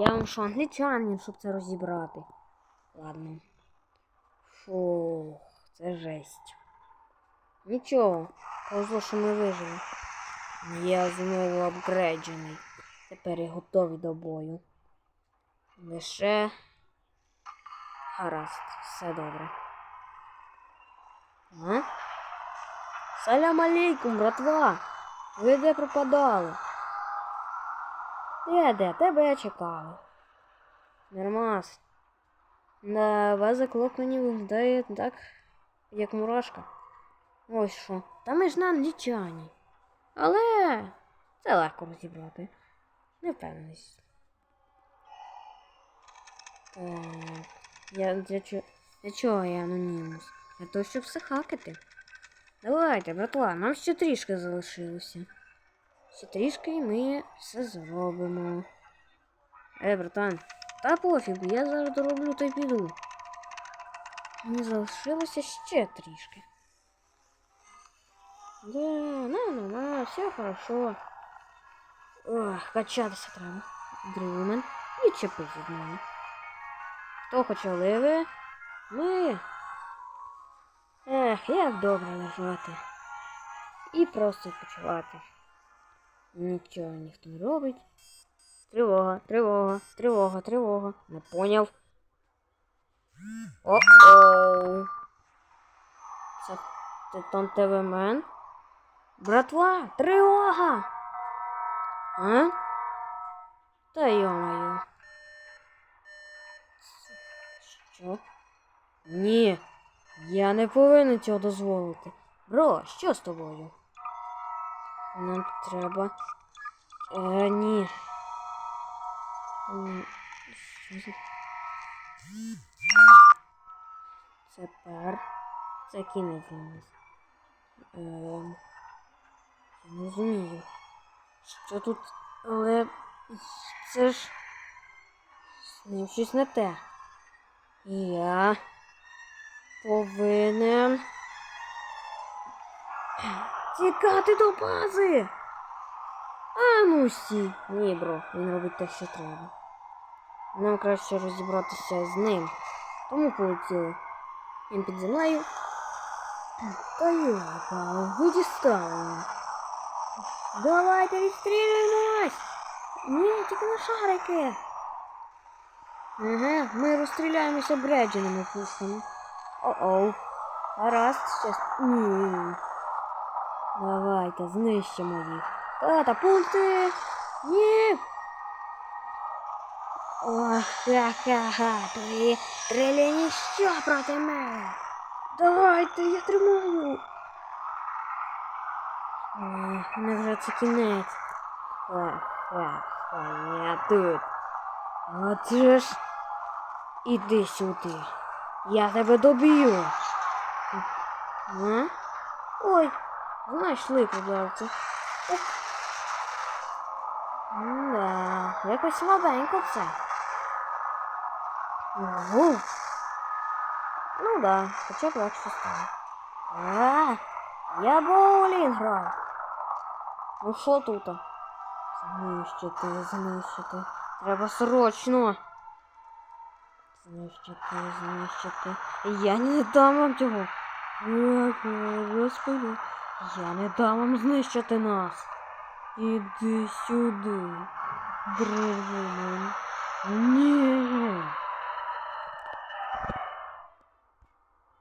Я вам що, англічанин, щоб це розібрати. Ладно. Фух, це жесть. Нічого, повезло, що ми вижили. Я знову апгрейджений. Тепер я готовий до бою. Лише. Гаразд, все добре. А? Салям алейкум, братва! Ви де пропадали? Де, де, тебе я чекав. Нормас. Да, вас заклок мені виглядає так, як мурашка. Ось що. Та ми ж на англічані. Але це легко розібрати. Не впевненість. Так. Я для, чо... для чого я анонімус? Для того, щоб все хакати. Давайте, братва, нам ще трішки залишилося. Ще трішки і ми все зробимо. Е, братан, та пофігу, я зараз дороблю та й піду. Мені залишилося ще трішки. Да, на, на, на, все хорошо. Ох, качатися треба. Друмен, відчепись від мене. Хто хоче оливи? Ми. Ех, як добре лежати. І просто відпочивати. Нічого ніхто не робить. Тривога, тривога, тривога, тривога. Не поняв. О-оу. Це Титан ТВ? Братва, тривога! А? Та йо-моє. Що? Ні, я не повинен цього дозволити. Бро, що з тобою? Нам треба. Е, ні. Що за... Це кінець нас. Ем... Не розумію. Що тут. Але. Це ж. З ним щось не те. Я повинен тікати до бази. А ну сі. Ні, бро, він робить те, що треба. Нам краще розібратися з ним. Тому полетіли. Він під землею. Та йопа, ви дістали. Давайте відстрілюємось! Ні, тільки на шарики. Ага, ми розстріляємося бредженими пушками. О-оу. Гаразд, щас. Ні. Давайте, знищимо їх. Катапульти! Ні! Ох, ха-ха-ха, твої трилі ніщо проти мене. Давайте, я тримаю. Ех, Невже це кінець? Ха-ха-ха, я тут. От же ж. Іди сюди. Я тебе доб'ю. А? Ой, знайшли продавця. Да, якось слабенько це. Ого. Ну да, хоча б легше стало. А, я боулінг грав. Ну що тут? Знищити, знищити. Треба срочно. Знищити, знищити. Я не дам вам цього. Ой, Господи. Я не дам вам знищити нас. Іди сюди, древин. Ні.